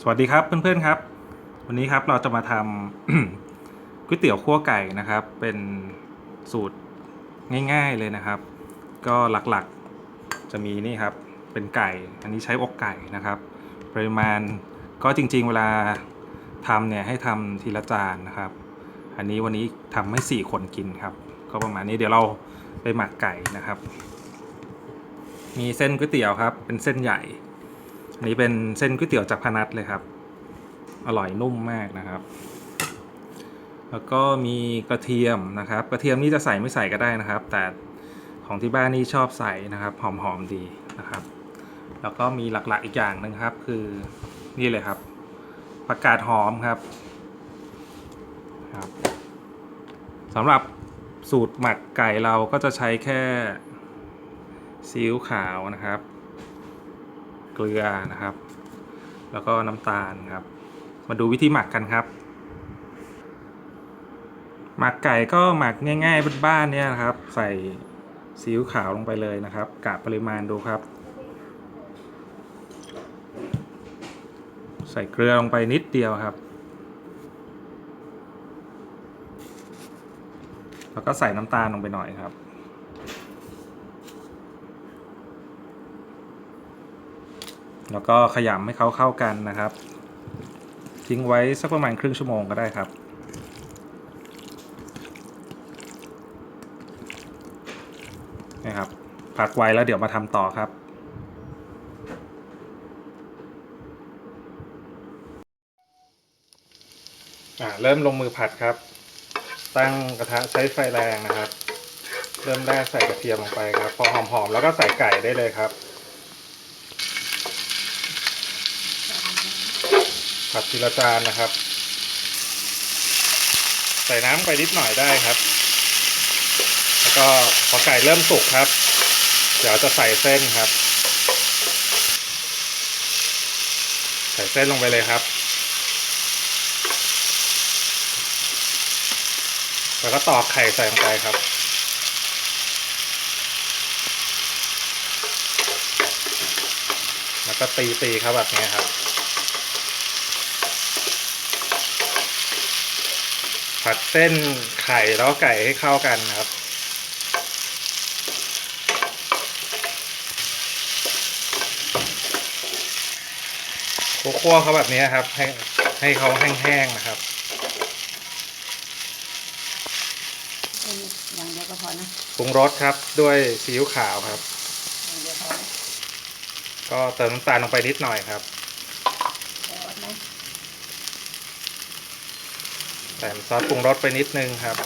สวัสดีครับเพื่อนๆครับ วันนี้ครับเราจะมาทำก๋วยเตี๋ยวคั่วไก่นะครับ เป็นสูตรง่าย ๆเลยนะครับ ก็หลักๆจะมีนี่ครับเป็นไก่ อันนี้ใช้อกไก่นะครับ ปริมาณก็จริงๆเวลาทำเนี่ยให้ทำทีละจานนะครับ อันนี้วันนี้ทำให้สี่คนกินครับ ก็ประมาณนี้เดี๋ยวเราไปหมักไก่นะครับ มีเส้นก๋วยเตี๋ยวครับ เป็นเส้นใหญ่ อันนี้เป็นเส้นก๋วยเตี๋ยวจากพนัสเลยครับ อร่อยนุ่มมากนะครับ แล้วก็มีกระเทียมนะครับ กระเทียมนี่จะใส่ไม่ใส่ก็ได้นะครับ แต่ของที่บ้านนี่ชอบใส่นะครับ หอมๆดีนะครับ แล้วก็มีหลักๆอีกอย่างหนึ่งครับ คือนี่เลยครับผักกาดหอมครับครับสำหรับสูตรหมักไก่เราก็จะใช้แค่ซีอิ๊วขาวนะครับ เกลือนะครับ แล้วก็น้ำตาลครับ มาดูวิธีหมักกันครับหมักไก่ก็หมักง่ายๆบ้านๆเนี่ยนะครับ ใส่ซีอิ๊วขาวลงไปเลยนะครับกะปริมาณดูครับ ใส่เกลือลงไปนิดเดียวครับ แล้วก็ใส่น้ำตาลลงไปหน่อยครับ แล้วก็ขยำให้เขาเข้ากันนะครับ ทิ้งไว้สักประมาณครึ่งชั่วโมงก็ได้ครับ นะครับพักไว้แล้วเดี๋ยวมาทำต่อครับอ่าเริ่มลงมือผัดครับ ตั้งกระทะใช้ไฟแรงนะครับ เริ่มแรกใส่กระเทียมลงไปครับ พอหอมๆแล้วก็ใส่ไก่ได้เลยครับ ผัดทีละจานนะครับ ใส่น้ำไปนิดหน่อยได้ครับ แล้วก็พอไก่เริ่มสุกครับ เดี๋ยวจะใส่เส้นครับ ใส่เส้นลงไปเลยครับ แล้วก็ตอกไข่ใส่ลงไปครับแล้วก็ตีตีๆครับแบบนี้ครับ ผัดเส้นไข่แล้วก็ไก่ให้เข้ากันนะครับ คั่วๆเขาแบบนี้ครับ ให้ให้เขาแห้งๆนะครับเป็นอย่างเดียวก็พอนะปรุงรสครับด้วยซีอิ๊วขาวครับอย่างเดียวพอนะก็เติมน้ำตาลลงไปนิดหน่อยครับ แต่ว่าไหม ใส่ซอสปรุงรสไปนิดนึงครับ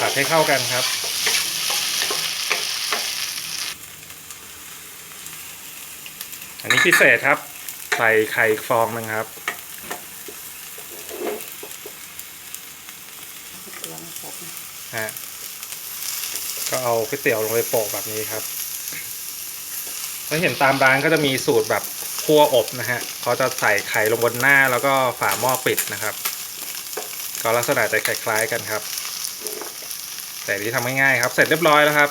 ผัดให้เข้ากันครับ อันนี้พิเศษครับ ใส่ไข่ฟองนึงครับฮะก็เอาก๋วยเตี๋ยวลงไปโปะแบบนี้ครับถ้าเห็นตามร้านก็จะมีสูตรแบบคั่วอบนะฮะเขาจะใส่ไข่ลงบนหน้าแล้วก็ฝาหม้อปิดนะครับ ก็ลักษณะจะคล้ายๆกันครับ แต่ที่ทำง่ายๆครับ เสร็จเรียบร้อยแล้วครับ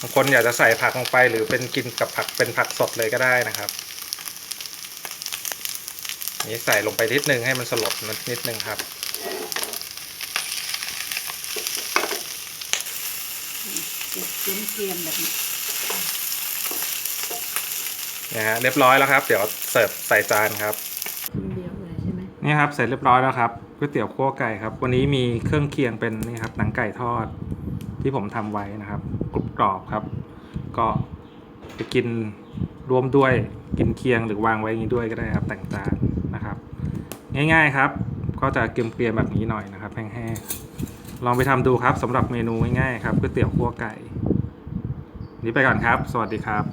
บางคนอยากจะใส่ผักลงไปหรือเป็นกินกับผักเป็นผักสดเลยก็ได้นะครับ นี่ใส่ลงไปนิดนึงให้มันสลดนิดนึงครับเกรียมเกรียมๆแบบนี้นะฮะเรียบร้อยแล้วครับ เดี๋ยวเสิร์ฟใส่จานครับ นี่ครับเสร็จเรียบร้อยแล้วครับก๋วยเตี๋ยวคั่วไก่ครับ วันนี้มีเครื่องเคียงเป็นนี่ครับหนังไก่ทอดที่ผมทำไว้นะครับกรุบกรอบครับ ก็ไปกินรวมด้วยกินเคียงหรือวางไว้อย่างนี้ด้วยก็ได้ครับแต่งจานนะครับ ง่ายๆครับ ก็จะเกรียมๆแบบนี้หน่อยนะครับแห้งๆลองไปทำดูครับสำหรับเมนูง่ายๆครับก๋วยเตี๋ยวคั่วไก่ นี้ไปก่อนครับ สวัสดีครับ